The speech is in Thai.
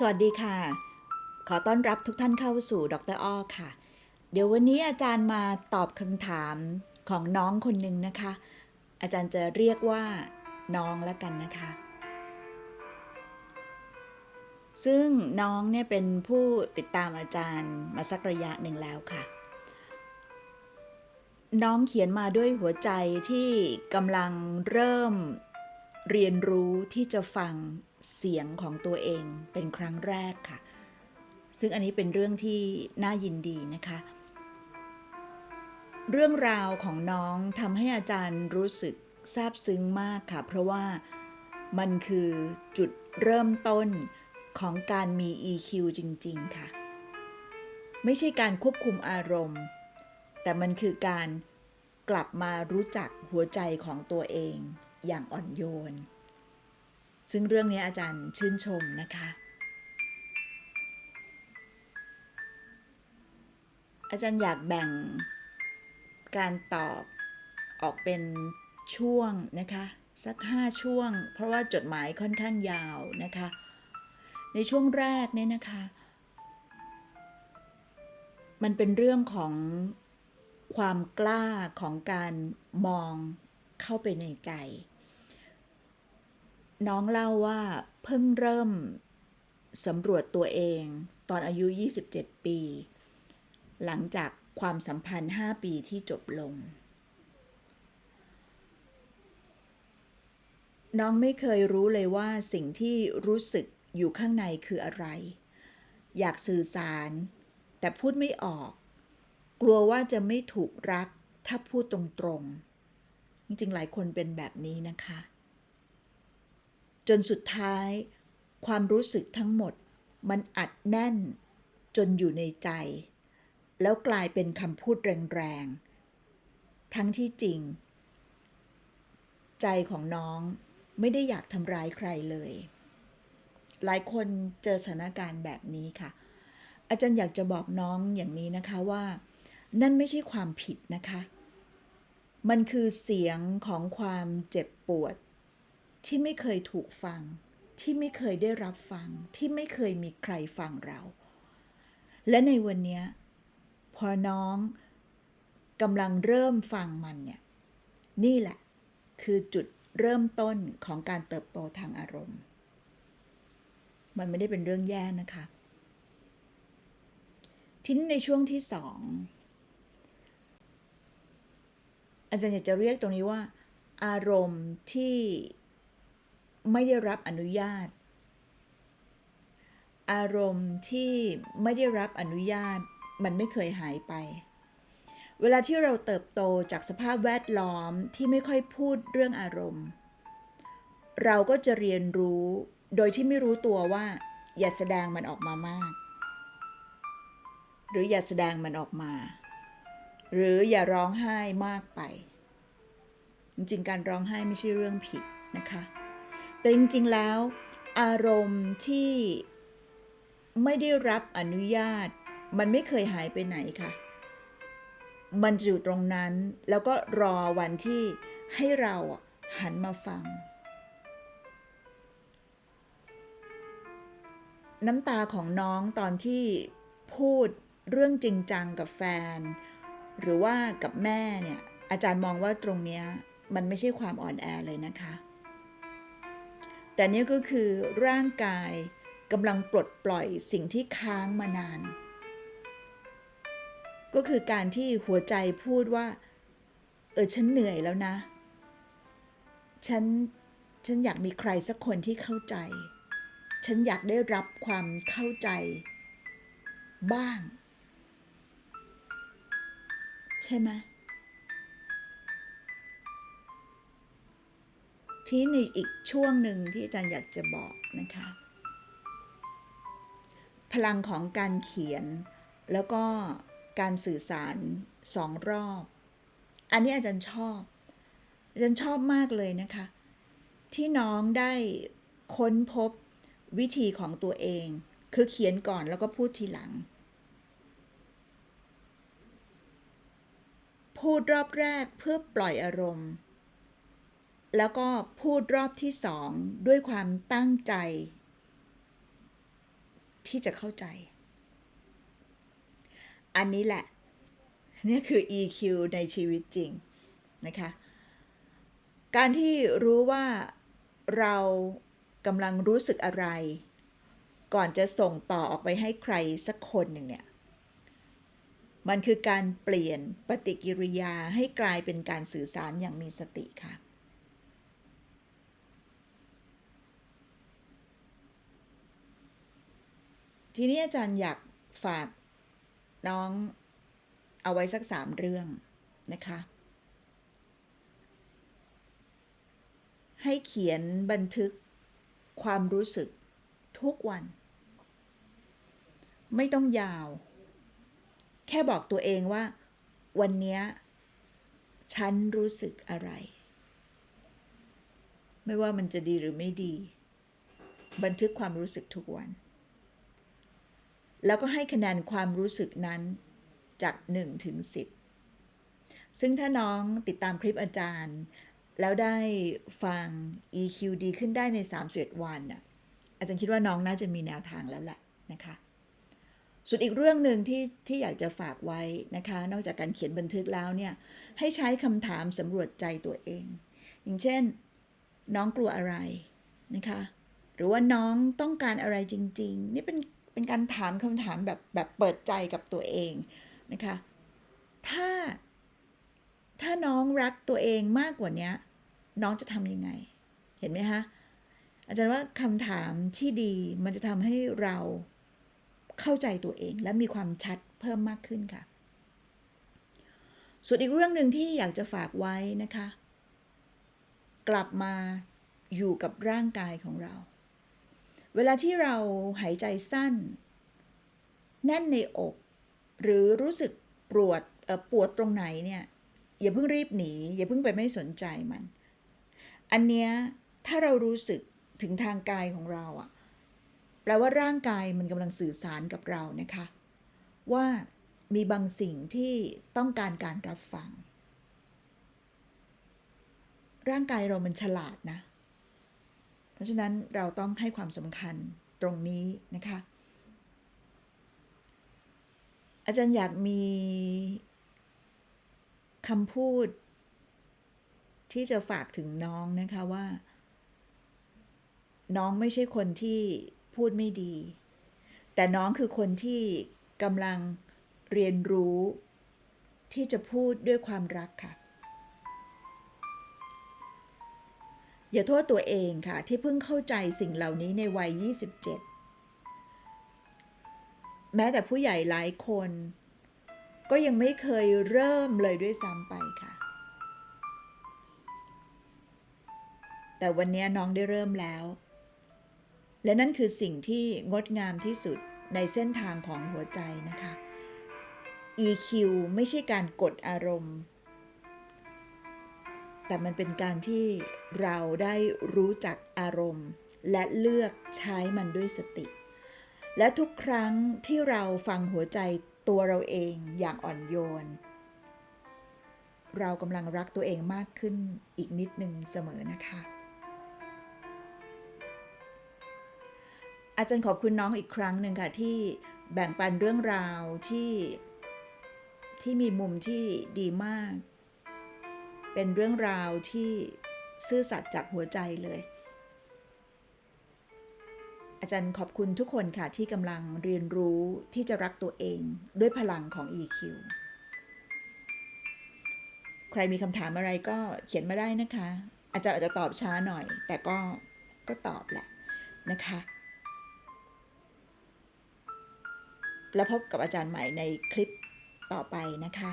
สวัสดีค่ะ ขอต้อนรับทุกท่านเข้าสู่ดรอ้อค่ะ เดี๋ยววันนี้อาจารย์มาตอบคำถามของน้องคนหนึ่งนะคะ อาจารย์จะเรียกว่าน้องแล้วกันนะคะ ซึ่งน้องเนี่ยเป็นผู้ติดตามอาจารย์มาสักระยะหนึ่งแล้วค่ะ น้องเขียนมาด้วยหัวใจที่กำลังเริ่มเรียนรู้ที่จะฟัง เสียงของตัวเองเป็นครั้งแรกค่ะ ซึ่งอันนี้เป็นเรื่องที่น่ายินดีนะคะ เรื่องราวของน้องทำให้อาจารย์รู้สึกซาบซึ้งมากค่ะ เพราะว่ามันคือจุดเริ่มต้นของการมี EQ จริง ๆ ค่ะ ไม่ใช่การควบคุมอารมณ์ แต่มันคือการกลับมารู้จักหัวใจของตัวเองอย่างอ่อนโยน ซึ่งเรื่องนี้อาจารย์ชื่นชมนะคะ อาจารย์อยากแบ่งการตอบออกเป็นช่วงนะคะ สัก 5 ช่วง เพราะว่าจดหมายค่อนข้างยาวนะคะ ในช่วงแรกเนี่ยนะคะ มันเป็นเรื่องของความกล้าของการมองเข้าไปในใจ น้องเล่าว่าเพิ่งเริ่มสำรวจตัวเองตอนอายุ 27 ปี หลังจากความสัมพันธ์ 5 ปีที่จบลง น้องไม่เคยรู้เลยว่าสิ่งที่รู้สึกอยู่ข้างในคืออะไร อยากสื่อสาร แต่พูดไม่ออก กลัวว่าจะไม่ถูกรักถ้าพูดตรงๆ จริงๆ หลายคนเป็นแบบนี้นะคะ จนสุดท้าย ความรู้สึกทั้งหมด มันอัดแน่น จนอยู่ในใจ แล้วกลายเป็นคำพูดแรงๆ ทั้งที่จริง ใจของน้องไม่ได้อยากทำร้ายใครเลย หลายคนเจอสถานการณ์แบบนี้ค่ะ อาจารย์อยากจะบอกน้องอย่างนี้นะคะว่า นั่นไม่ใช่ความผิดนะคะ มันคือเสียงของความเจ็บปวด ที่ไม่เคยถูกฟัง ที่ไม่เคยได้รับฟัง ที่ไม่เคยมีใครฟังเรา และในวันนี้พอน้องกำลังเริ่มฟังมันเนี่ยนี่แหละคือจุดเริ่มต้นของการเติบโตทางอารมณ์ มันไม่ได้เป็นเรื่องแย่นะคะ ทีนี้ในช่วงที่สองอาจารย์อยากจะเรียกตรงนี้ว่า อารมณ์ที่ ไม่ได้รับอนุญาต อารมณ์ที่ไม่ได้รับอนุญาตมันไม่เคยหายไป เวลาที่เราเติบโตจากสภาพแวดล้อมที่ไม่ค่อยพูดเรื่องอารมณ์ เราก็จะเรียนรู้โดยที่ไม่รู้ตัวว่า อย่าแสดงมันออกมามาก หรืออย่าแสดงมันออกมา หรืออย่าร้องไห้มากไป จริงๆ การร้องไห้ไม่ใช่เรื่องผิดนะคะ แต่จริงๆแล้ว อารมณ์ที่ไม่ได้รับอนุญาต มันไม่เคยหายไปไหนค่ะ มันอยู่ตรงนั้นแล้วก็รอวันที่ให้เราหันมาฟัง น้ำตาของน้องตอนที่พูดเรื่องจริงจังกับแฟน หรือว่ากับแม่เนี่ย อาจารย์มองว่าตรงเนี้ย มันไม่ใช่ความอ่อนแอเลยนะคะ แต่นี่ก็คือร่างกายกำลังปลดปล่อยสิ่งที่ค้างมานาน ก็คือการที่หัวใจพูดว่า เออฉันเหนื่อยแล้วนะ ฉันฉันอยากมีใครสักคนที่เข้าใจ ฉันอยากได้รับความเข้าใจ บ้าง ใช่ไหม ที่ในอีกช่วงหนึ่งที่อาจารย์อยากจะบอกนะคะ พลังของการเขียนแล้วก็การสื่อสารสองรอบ อันนี้อาจารย์ชอบ อาจารย์ชอบมากเลยนะคะ ที่น้องได้ค้นพบวิธีของตัวเอง คือเขียนก่อนแล้วก็พูดทีหลัง พูดรอบแรกเพื่อปล่อยอารมณ์ แล้วก็พูดรอบที่สองด้วยความตั้งใจ ที่จะเข้าใจ อันนี้แหละ นี่คือ EQ ในชีวิตจริงนะคะ การที่รู้ว่าเรากำลังรู้สึกอะไร ก่อนจะส่งต่อออกไปให้ใครสักคนหนึ่งเนี่ย มันคือการเปลี่ยนปฏิกิริยาให้กลายเป็นการสื่อสารอย่างมีสติค่ะ ทีนี้อาจารย์อยากฝากน้องเอาไว้สักสามเรื่องนะคะ ให้เขียนบันทึกความรู้สึกทุกวัน ไม่ต้องยาว แค่บอกตัวเองว่า วันนี้ฉันรู้สึกอะไร ไม่ว่ามันจะดีหรือไม่ดี บันทึกความรู้สึกทุกวัน แล้วก็ให้คะแนนความรู้สึกนั้นจาก1ถึง10 ซึ่งถ้าน้องติดตามคลิปอาจารย์ แล้วได้ฟัง EQ ดีขึ้นได้ใน31วันน่ะอาจารย์คิดว่าน้องน่าจะมีแนวทางแล้วแหละนะคะส่วนอีกเรื่องหนึ่งที่ที่อยากจะฝากไว้นะคะ นอกจากการเขียนบันทึกแล้วเนี่ย ให้ใช้คำถามสำรวจใจตัวเอง อย่างเช่น น้องกลัวอะไรนะคะ หรือว่าน้องต้องการอะไรจริง ๆ นี่เป็น เป็นการถามคำถามแบบแบบเปิดใจกับตัวเองนะคะ ถ้าถ้าน้องรักตัวเองมากกว่านี้น้องจะทำยังไง เห็นไหมคะอาจารย์ว่าคำถามที่ดีมันจะทำให้เราเข้าใจตัวเองและมีความชัดเพิ่มมากขึ้นค่ะ ส่วนอีกเรื่องหนึ่งที่อยากจะฝากไว้นะคะ กลับมาอยู่กับร่างกายของเรา เวลาที่เราหายใจสั้น แน่นในอก หรือรู้สึกปวดปวดตรงไหนเนี่ยอย่าเพิ่งรีบหนี อย่าเพิ่งไปไม่สนใจมัน อันเนี้ยถ้าเรารู้สึกถึงทางกายของเราอะแปลว่าร่างกายมันกำลังสื่อสารกับเรานะคะ ว่ามีบางสิ่งที่ต้องการการรับฟัง ร่างกายเรามันฉลาดนะ เพราะฉะนั้นเราต้องให้ความสำคัญตรงนี้นะคะ อาจารย์อยากมีคำพูด ที่จะฝากถึงน้องนะคะว่า น้องไม่ใช่คนที่พูดไม่ดี แต่น้องคือคนที่กำลังเรียนรู้ที่จะพูดด้วยความรักค่ะ อย่าโทษตัวเองค่ะ ที่เพิ่งเข้าใจสิ่งเหล่านี้ในวัย 27 แม้แต่ผู้ใหญ่หลายคน ก็ยังไม่เคยเริ่มเลยด้วยซ้ำไปค่ะ แต่วันนี้น้องได้เริ่มแล้ว และนั่นคือสิ่งที่งดงามที่สุดในเส้นทางของหัวใจนะคะ EQ ไม่ใช่การกดอารมณ์ แต่มันเป็นการที่เราได้รู้จักอารมณ์ และเลือกใช้มันด้วยสติ และทุกครั้งที่เราฟังหัวใจตัวเราเองอย่างอ่อนโยน เรากำลังรักตัวเองมากขึ้นอีกนิดหนึ่งเสมอนะคะ อาจารย์ขอบคุณน้องอีกครั้งหนึ่งค่ะ ที่แบ่งปันเรื่องราวที่ที่มีมุมที่ดีมาก เป็นเรื่องราวที่ซื่อสัตย์จากหัวใจเลย อาจารย์ขอบคุณทุกคนค่ะที่กำลังเรียนรู้ที่จะรักตัวเองด้วยพลังของ EQ ใครมีคำถามอะไรก็เขียนมาได้นะคะ อาจารย์อาจจะตอบช้าหน่อย แต่ก็ก็ตอบแหละนะคะ แล้วพบกับอาจารย์ใหม่ในคลิปต่อไปนะคะ